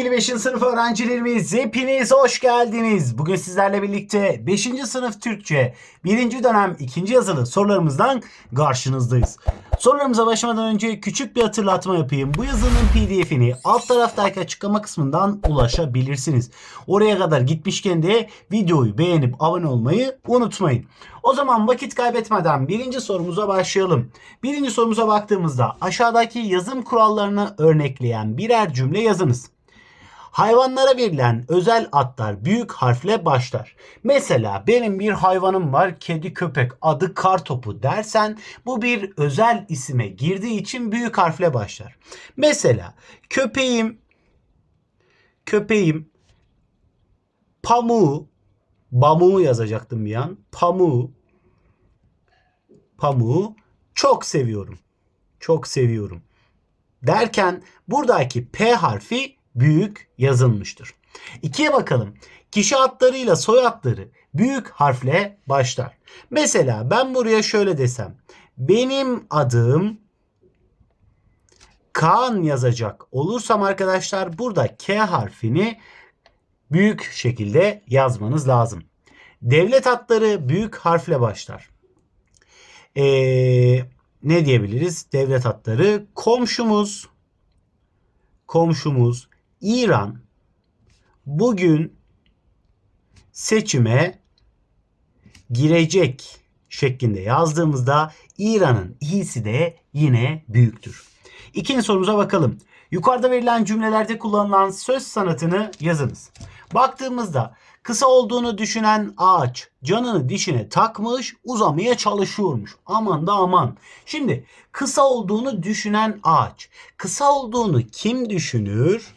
Sevgili 5. sınıf öğrencilerimiz hepiniz hoş geldiniz. Bugün sizlerle birlikte 5. sınıf Türkçe 1. dönem 2. yazılı sorularımızdan karşınızdayız. Sorularımıza başlamadan önce küçük bir hatırlatma yapayım. Bu yazının pdf'ini alt taraftaki açıklama kısmından ulaşabilirsiniz. Oraya kadar gitmişken de videoyu beğenip abone olmayı unutmayın. O zaman vakit kaybetmeden birinci sorumuza başlayalım. Birinci sorumuza baktığımızda aşağıdaki yazım kurallarını örnekleyen birer cümle yazınız. Hayvanlara verilen özel adlar büyük harfle başlar. Mesela benim bir hayvanım var kedi köpek adı kartopu dersen bu bir özel isime girdiği için büyük harfle başlar. Mesela köpeğim köpeğim pamuğu bamuğu yazacaktım bir an. Pamuğu pamuğu çok seviyorum. Çok seviyorum. Derken buradaki P harfi büyük yazılmıştır. İkiye bakalım. Kişi adlarıyla soy adları büyük harfle başlar. Mesela ben buraya şöyle desem. Benim adım Kaan yazacak olursam arkadaşlar burada K harfini büyük şekilde yazmanız lazım. Devlet adları büyük harfle başlar. Ee, ne diyebiliriz? Devlet adları komşumuz komşumuz İran bugün seçime girecek şeklinde yazdığımızda İran'ın i'si de yine büyüktür. İkinci sorumuza bakalım. Yukarıda verilen cümlelerde kullanılan söz sanatını yazınız. Baktığımızda kısa olduğunu düşünen ağaç canını dişine takmış uzamaya çalışıyormuş. Aman da aman. Şimdi kısa olduğunu düşünen ağaç. Kısa olduğunu kim düşünür?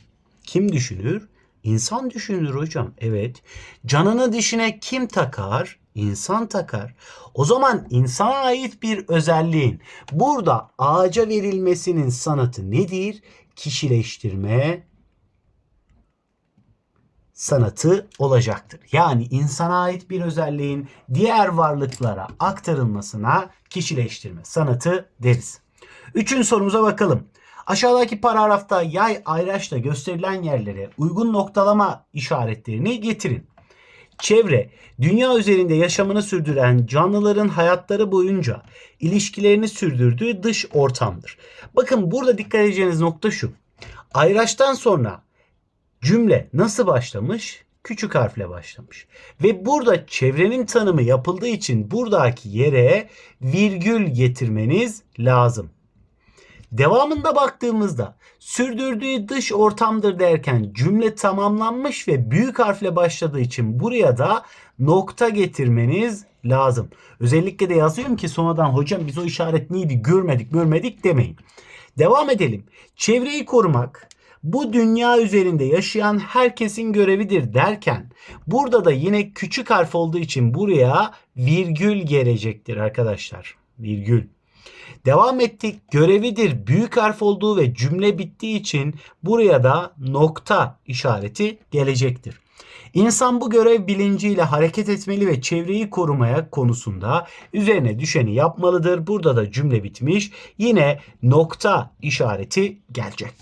Kim düşünür? İnsan düşünür hocam. Evet. Canını dişine kim takar? İnsan takar. O zaman insana ait bir özelliğin burada ağaca verilmesinin sanatı nedir? Kişileştirme sanatı olacaktır. Yani insana ait bir özelliğin diğer varlıklara aktarılmasına kişileştirme sanatı deriz. Üçüncü sorumuza bakalım. Aşağıdaki paragrafta yay ayraçla gösterilen yerlere uygun noktalama işaretlerini getirin. Çevre, dünya üzerinde yaşamını sürdüren canlıların hayatları boyunca ilişkilerini sürdürdüğü dış ortamdır. Bakın burada dikkat edeceğiniz nokta şu. Ayraçtan sonra cümle nasıl başlamış? Küçük harfle başlamış. Ve burada çevrenin tanımı yapıldığı için buradaki yere virgül getirmeniz lazım. Devamında baktığımızda sürdürdüğü dış ortamdır derken cümle tamamlanmış ve büyük harfle başladığı için buraya da nokta getirmeniz lazım. Özellikle de yazıyorum ki sonradan hocam biz o işaret neydi görmedik görmedik demeyin. Devam edelim. Çevreyi korumak bu dünya üzerinde yaşayan herkesin görevidir derken burada da yine küçük harf olduğu için buraya virgül gelecektir arkadaşlar. Virgül. Devam ettik. Görevidir büyük harf olduğu ve cümle bittiği için buraya da nokta işareti gelecektir. İnsan bu görev bilinciyle hareket etmeli ve çevreyi korumaya konusunda üzerine düşeni yapmalıdır. Burada da cümle bitmiş. Yine nokta işareti gelecek.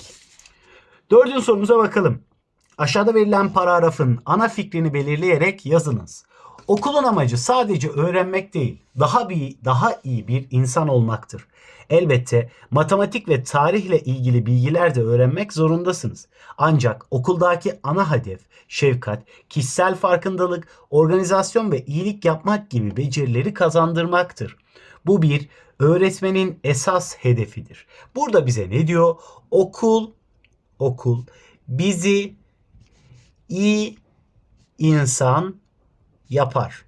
Dördüncü sorumuza bakalım. Aşağıda verilen paragrafın ana fikrini belirleyerek yazınız. Okulun amacı sadece öğrenmek değil, daha bir daha iyi bir insan olmaktır. Elbette matematik ve tarihle ilgili bilgiler de öğrenmek zorundasınız. Ancak okuldaki ana hedef şefkat, kişisel farkındalık, organizasyon ve iyilik yapmak gibi becerileri kazandırmaktır. Bu bir öğretmenin esas hedefidir. Burada bize ne diyor? Okul okul bizi iyi insan yapar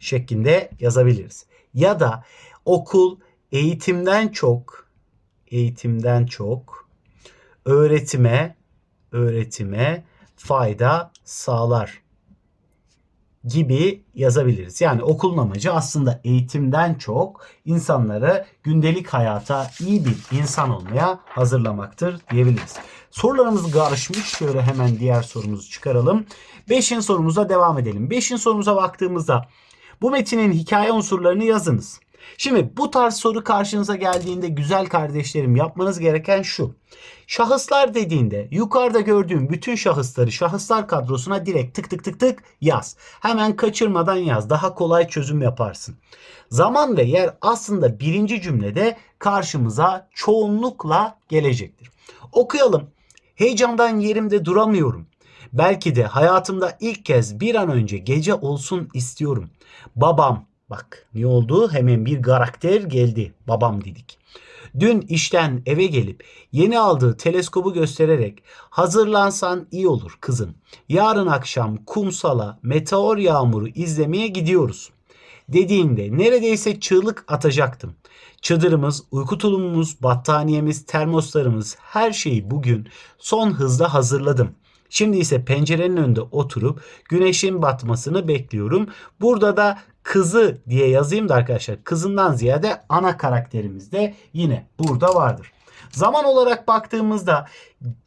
şeklinde yazabiliriz. Ya da okul eğitimden çok eğitimden çok öğretime öğretime fayda sağlar gibi yazabiliriz. Yani okulun amacı aslında eğitimden çok insanları gündelik hayata iyi bir insan olmaya hazırlamaktır diyebiliriz. Sorularımız karışmış. Şöyle hemen diğer sorumuzu çıkaralım. Beşin sorumuza devam edelim. Beşin sorumuza baktığımızda bu metinin hikaye unsurlarını yazınız. Şimdi bu tarz soru karşınıza geldiğinde güzel kardeşlerim yapmanız gereken şu. Şahıslar dediğinde yukarıda gördüğüm bütün şahısları şahıslar kadrosuna direkt tık tık tık tık yaz. Hemen kaçırmadan yaz. Daha kolay çözüm yaparsın. Zaman ve yer aslında birinci cümlede karşımıza çoğunlukla gelecektir. Okuyalım. Heyecandan yerimde duramıyorum. Belki de hayatımda ilk kez bir an önce gece olsun istiyorum. Babam, bak ne oldu? Hemen bir karakter geldi. Babam dedik. Dün işten eve gelip yeni aldığı teleskobu göstererek hazırlansan iyi olur kızım. Yarın akşam kumsala meteor yağmuru izlemeye gidiyoruz. Dediğinde neredeyse çığlık atacaktım. Çadırımız, uyku tulumumuz, battaniyemiz, termoslarımız her şeyi bugün son hızla hazırladım. Şimdi ise pencerenin önünde oturup güneşin batmasını bekliyorum. Burada da kızı diye yazayım da arkadaşlar kızından ziyade ana karakterimiz de yine burada vardır. Zaman olarak baktığımızda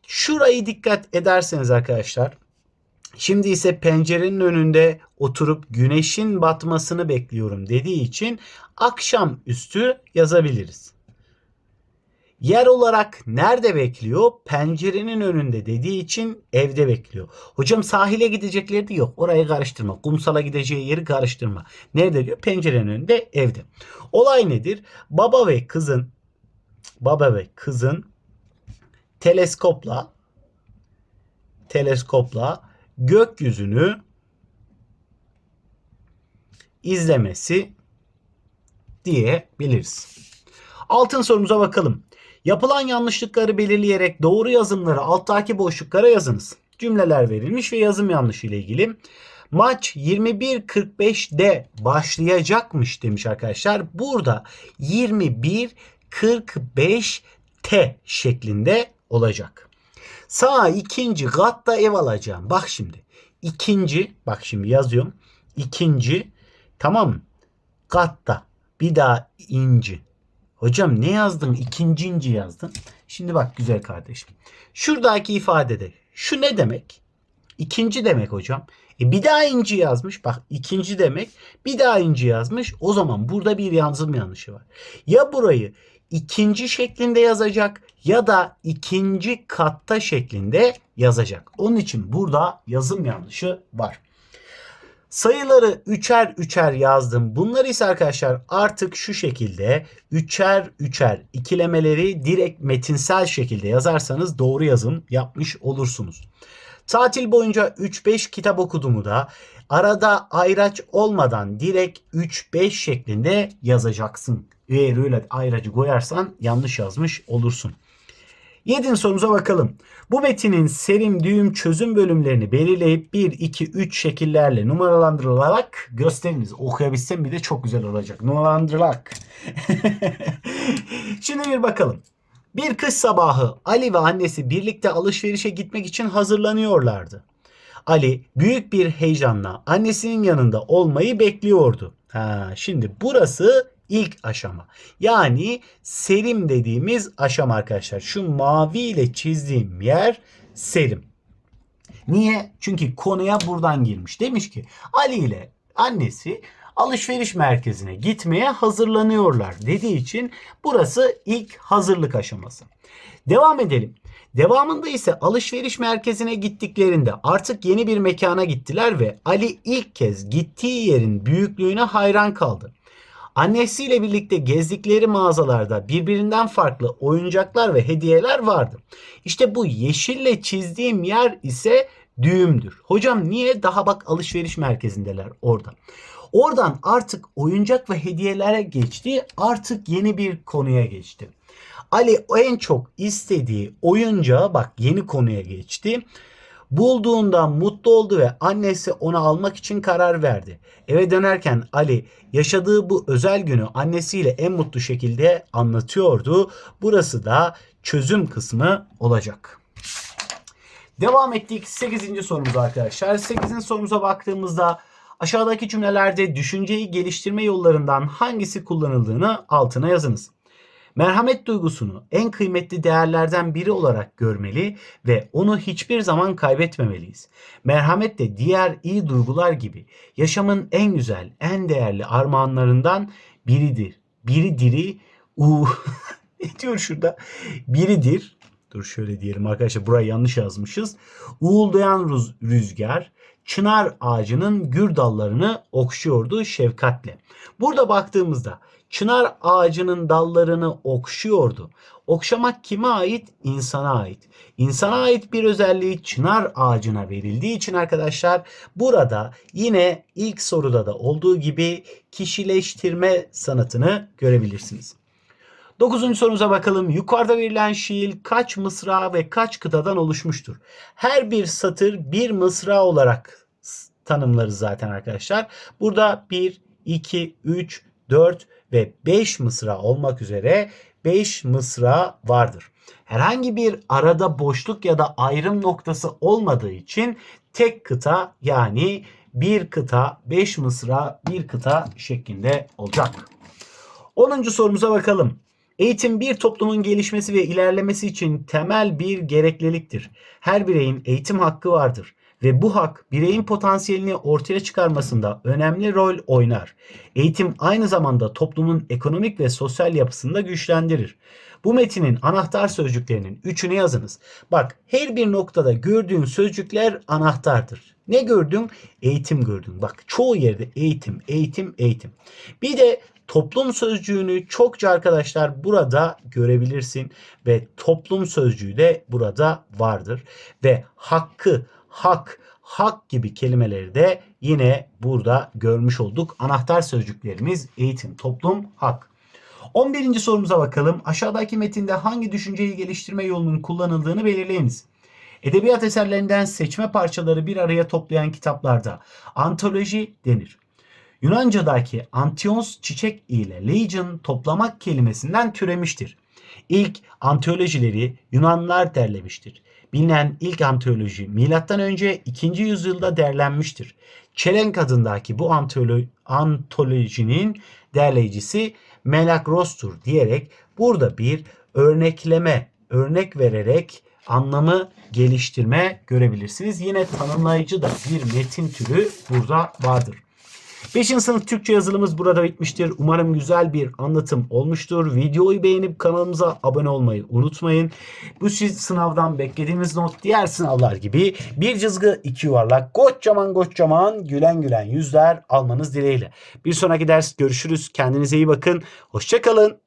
şurayı dikkat ederseniz arkadaşlar Şimdi ise pencerenin önünde oturup güneşin batmasını bekliyorum dediği için akşam üstü yazabiliriz. Yer olarak nerede bekliyor? Pencerenin önünde dediği için evde bekliyor. Hocam sahile gidecekleri de yok. Orayı karıştırma. Kumsala gideceği yeri karıştırma. Nerede diyor? Pencerenin önünde evde. Olay nedir? Baba ve kızın baba ve kızın teleskopla teleskopla gökyüzünü izlemesi diyebiliriz. Altın sorumuza bakalım. Yapılan yanlışlıkları belirleyerek doğru yazımları alttaki boşluklara yazınız. Cümleler verilmiş ve yazım yanlışı ile ilgili. Maç 21.45'de başlayacakmış demiş arkadaşlar. Burada 21.45T şeklinde olacak. Sağ ikinci katta ev alacağım. Bak şimdi. İkinci bak şimdi yazıyorum. İkinci tamam mı? Katta. Bir daha inci. Hocam ne yazdın? İkinci inci yazdın. Şimdi bak güzel kardeşim. Şuradaki ifadede şu ne demek? İkinci demek hocam. E bir daha inci yazmış. Bak ikinci demek. Bir daha inci yazmış. O zaman burada bir yazım yanlışı var. Ya burayı ikinci şeklinde yazacak ya da ikinci katta şeklinde yazacak. Onun için burada yazım yanlışı var. Sayıları üçer üçer yazdım. Bunları ise arkadaşlar artık şu şekilde üçer üçer ikilemeleri direkt metinsel şekilde yazarsanız doğru yazım yapmış olursunuz. Tatil boyunca 3-5 kitap okuduğumu da arada ayraç olmadan direkt 3-5 şeklinde yazacaksın. Eğer öyle ayracı koyarsan yanlış yazmış olursun. Yedinci sorumuza bakalım. Bu metinin serim, düğüm, çözüm bölümlerini belirleyip 1, 2, 3 şekillerle numaralandırılarak gösteriniz. Okuyabilsem bir de çok güzel olacak. Numaralandırılarak. Şimdi bir bakalım. Bir kış sabahı Ali ve annesi birlikte alışverişe gitmek için hazırlanıyorlardı. Ali büyük bir heyecanla annesinin yanında olmayı bekliyordu. Ha, şimdi burası ilk aşama. Yani serim dediğimiz aşama arkadaşlar. Şu mavi ile çizdiğim yer serim. Niye? Çünkü konuya buradan girmiş. Demiş ki Ali ile annesi alışveriş merkezine gitmeye hazırlanıyorlar dediği için burası ilk hazırlık aşaması. Devam edelim. Devamında ise alışveriş merkezine gittiklerinde artık yeni bir mekana gittiler ve Ali ilk kez gittiği yerin büyüklüğüne hayran kaldı. Annesiyle birlikte gezdikleri mağazalarda birbirinden farklı oyuncaklar ve hediyeler vardı. İşte bu yeşille çizdiğim yer ise düğümdür. Hocam niye? Daha bak alışveriş merkezindeler orada. Oradan artık oyuncak ve hediyelere geçti. Artık yeni bir konuya geçti. Ali en çok istediği oyuncağı bak yeni konuya geçti. Bulduğundan mutlu oldu ve annesi onu almak için karar verdi. Eve dönerken Ali yaşadığı bu özel günü annesiyle en mutlu şekilde anlatıyordu. Burası da çözüm kısmı olacak. Devam ettik 8. sorumuza arkadaşlar. 8. sorumuza baktığımızda aşağıdaki cümlelerde düşünceyi geliştirme yollarından hangisi kullanıldığını altına yazınız. Merhamet duygusunu en kıymetli değerlerden biri olarak görmeli ve onu hiçbir zaman kaybetmemeliyiz. Merhamet de diğer iyi duygular gibi yaşamın en güzel, en değerli armağanlarından biridir biri diri, u ne diyor şurada? Biridir. Dur şöyle diyelim arkadaşlar burayı yanlış yazmışız. Uğuldayan rüz- rüzgar çınar ağacının gür dallarını okşuyordu şefkatle. Burada baktığımızda çınar ağacının dallarını okşuyordu. Okşamak kime ait? İnsana ait. İnsana ait bir özelliği çınar ağacına verildiği için arkadaşlar burada yine ilk soruda da olduğu gibi kişileştirme sanatını görebilirsiniz. Dokuzuncu sorumuza bakalım. Yukarıda verilen şiir kaç mısra ve kaç kıtadan oluşmuştur? Her bir satır bir mısra olarak tanımlarız zaten arkadaşlar. Burada 1, 2, 3, 4 ve 5 mısra olmak üzere 5 mısra vardır. Herhangi bir arada boşluk ya da ayrım noktası olmadığı için tek kıta yani bir kıta, 5 mısra, bir kıta şeklinde olacak. 10. sorumuza bakalım. Eğitim bir toplumun gelişmesi ve ilerlemesi için temel bir gerekliliktir. Her bireyin eğitim hakkı vardır ve bu hak bireyin potansiyelini ortaya çıkarmasında önemli rol oynar. Eğitim aynı zamanda toplumun ekonomik ve sosyal yapısını da güçlendirir. Bu metinin anahtar sözcüklerinin üçünü yazınız. Bak her bir noktada gördüğün sözcükler anahtardır. Ne gördün? Eğitim gördün. Bak çoğu yerde eğitim, eğitim, eğitim. Bir de toplum sözcüğünü çokça arkadaşlar burada görebilirsin ve toplum sözcüğü de burada vardır ve hakkı, hak, hak gibi kelimeleri de yine burada görmüş olduk. Anahtar sözcüklerimiz eğitim, toplum, hak. 11. sorumuza bakalım. Aşağıdaki metinde hangi düşünceyi geliştirme yolunun kullanıldığını belirleyiniz. Edebiyat eserlerinden seçme parçaları bir araya toplayan kitaplarda antoloji denir. Yunanca'daki antions çiçek ile legion toplamak kelimesinden türemiştir. İlk antolojileri Yunanlar derlemiştir. Bilinen ilk antoloji M.Ö. 2. yüzyılda derlenmiştir. Çelenk adındaki bu antolo- antolojinin derleyicisi Melakros'tur diyerek burada bir örnekleme, örnek vererek anlamı geliştirme görebilirsiniz. Yine tanımlayıcı da bir metin türü burada vardır. 5. sınıf Türkçe yazılımız burada bitmiştir. Umarım güzel bir anlatım olmuştur. Videoyu beğenip kanalımıza abone olmayı unutmayın. Bu sınavdan beklediğimiz not diğer sınavlar gibi bir cızgı iki yuvarlak kocaman kocaman gülen gülen yüzler almanız dileğiyle. Bir sonraki ders görüşürüz. Kendinize iyi bakın. Hoşçakalın.